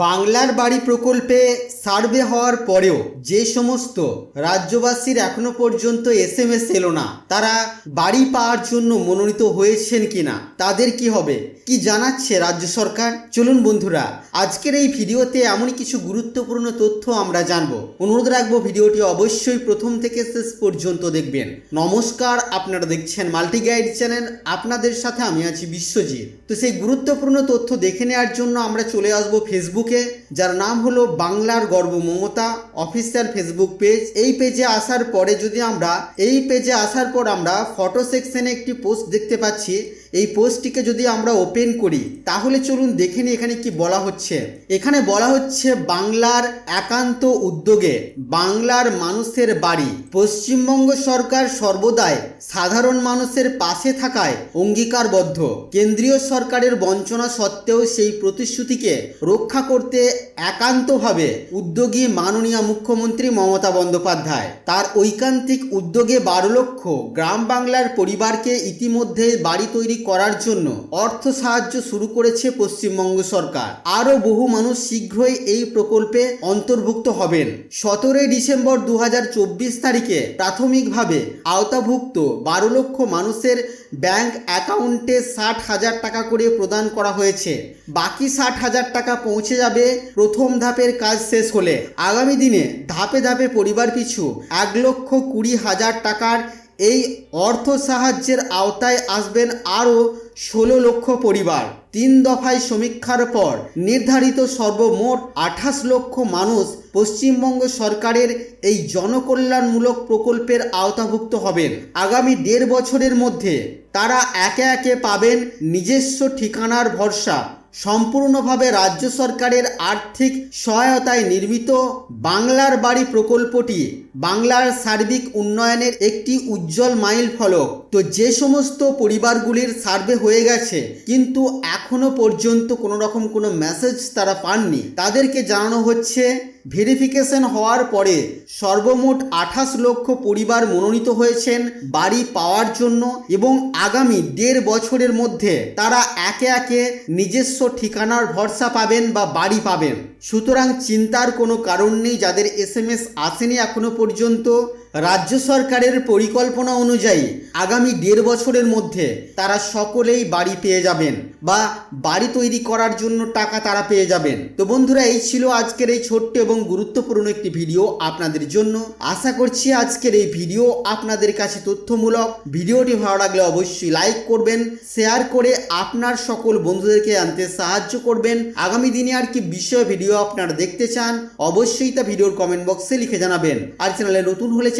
বাংলার বাড়ি প্রকল্পে সার্ভে হওয়ার পরেও যে সমস্ত রাজ্যবাসীর এখনও পর্যন্ত এস এম এস এলো না, তারা বাড়ি পাওয়ার জন্য মনোনীত হয়েছেন কিনা, তাদের কি হবে, কি জানাচ্ছে রাজ্য সরকার? চলুন বন্ধুরা, আজকের এই ভিডিওতে এমনই কিছু গুরুত্বপূর্ণ তথ্য আমরা জানব। অনুরোধ রাখব ভিডিওটি অবশ্যই প্রথম থেকে শেষ পর্যন্ত দেখবেন। নমস্কার, আপনারা দেখছেন মাল্টি গাইড চ্যানেল, আপনাদের সাথে আমি আছি বিশ্বজিৎ। তো সেই গুরুত্বপূর্ণ তথ্য দেখে নেওয়ার জন্য আমরা চলে আসব ফেসবুকে যার নাম হলো বাংলার গর্ব মমতা, অফিসিয়াল ফেসবুক পেজ। এই পেজে আসার পরে যদি আমরা, এই পেজে আসার পর আমরা ফটো সেকশনে একটি পোস্ট দেখতে পাচ্ছি। এই পোস্টটিকে যদি আমরা ওপেন করি, তাহলে চলুন দেখে নিই এখানে কি বলা হচ্ছে। এখানে বলা হচ্ছে, বাংলার একান্ত উদ্যোগে বাংলার মানুষের বাড়ি, পশ্চিমবঙ্গ সরকার সর্বদাই সাধারণ মানুষের পাশে থাকায় অঙ্গীকারবদ্ধ। কেন্দ্রীয় সরকারের বঞ্চনা সত্ত্বেও সেই প্রতিশ্রুতিকে রক্ষা করতে একান্তভাবে উদ্যোগী মাননীয় মুখ্যমন্ত্রী মমতা বন্দ্যোপাধ্যায়। তার ঐকান্তিক উদ্যোগে বারো লক্ষ গ্রাম বাংলার পরিবারকে ইতিমধ্যে বাড়ি তৈরি করার জন্য অর্থ সাহায্য শুরু করেছে পশ্চিমবঙ্গ সরকার। আরও বহু মানুষ শীঘ্রই এই প্রকল্পে অন্তর্ভুক্ত হবেন। সতেরোই ডিসেম্বর দু হাজার চব্বিশ তারিখে প্রাথমিকভাবে আওতাভুক্ত বারো লক্ষ মানুষের ব্যাংক অ্যাকাউন্টে ষাট হাজার টাকা করে প্রদান করা হয়েছে। বাকি ষাট হাজার টাকা পৌঁছে যাবে প্রথম ধাপের কাজ শেষ হলে। আগামী দিনে ধাপে ধাপে পরিবার পিছু এক লক্ষ কুড়ি হাজার টাকার এই অর্থ সাহায্যের আওতায় আসবেন আরও ষোলো লক্ষ পরিবার। তিন দফায় সমীক্ষার পর নির্ধারিত সর্বমোট আঠাশ লক্ষ মানুষ পশ্চিমবঙ্গ সরকারের এই জনকল্যাণমূলক প্রকল্পের আওতাভুক্ত হবেন। আগামী দেড় বছরের মধ্যে তারা একে একে পাবেন নিজস্ব ঠিকানার ভরসা। সম্পূর্ণভাবে রাজ্য সরকারের আর্থিক সহায়তায় নির্মিত বাংলার বাড়ি প্রকল্পটি বাংলার সার্বিক উন্নয়নের একটি উজ্জ্বল মাইল ফলক তো যে সমস্ত পরিবারগুলির সার্ভে হয়ে গেছে, কিন্তু এখনও পর্যন্ত কোনো রকম কোনো মেসেজ তারা পাননি। তাদেরকে জানানো হচ্ছে ভেরিফিকেশন হওয়ার পরে সর্বমোট আঠাশ লক্ষ পরিবার মনোনীত হয়েছেন বাড়ি পাওয়ার জন্য এবং আগামী দেড় বছরের মধ্যে তারা একে একে নিজস্ব ঠিকানার ভরসা পাবেন বা বাড়ি পাবেন। সুতরাং চিন্তার কোনো কারণ নেই, যাদের এস এম এস আসেনি এখনও পর্যন্ত। রাজ্য সরকারের পরিকল্পনা অনুযায়ী আগামী দেড় বছরের মধ্যে তারা সকলেই বাড়ি পেয়ে যাবেন বা বাড়ি তৈরি করার জন্য টাকা তারা পেয়ে যাবেন। তো বন্ধুরা, এই ছিল আজকের এই ছোট্ট এবং গুরুত্বপূর্ণ একটি ভিডিও আপনাদের জন্য। আশা করছি আজকের এই ভিডিও আপনাদের কাছে তথ্যমূলক। ভিডিওটি ভালো লাগলে অবশ্যই লাইক করবেন, শেয়ার করে আপনার সকল বন্ধুদেরকে আনতে সাহায্য করবেন। আগামী দিনে আর কি বিষয় ভিডিও আপনারা দেখতে চান, অবশ্যই তা ভিডিওর কমেন্ট বক্সে লিখে জানাবেন। আর চ্যানেলে নতুন হলে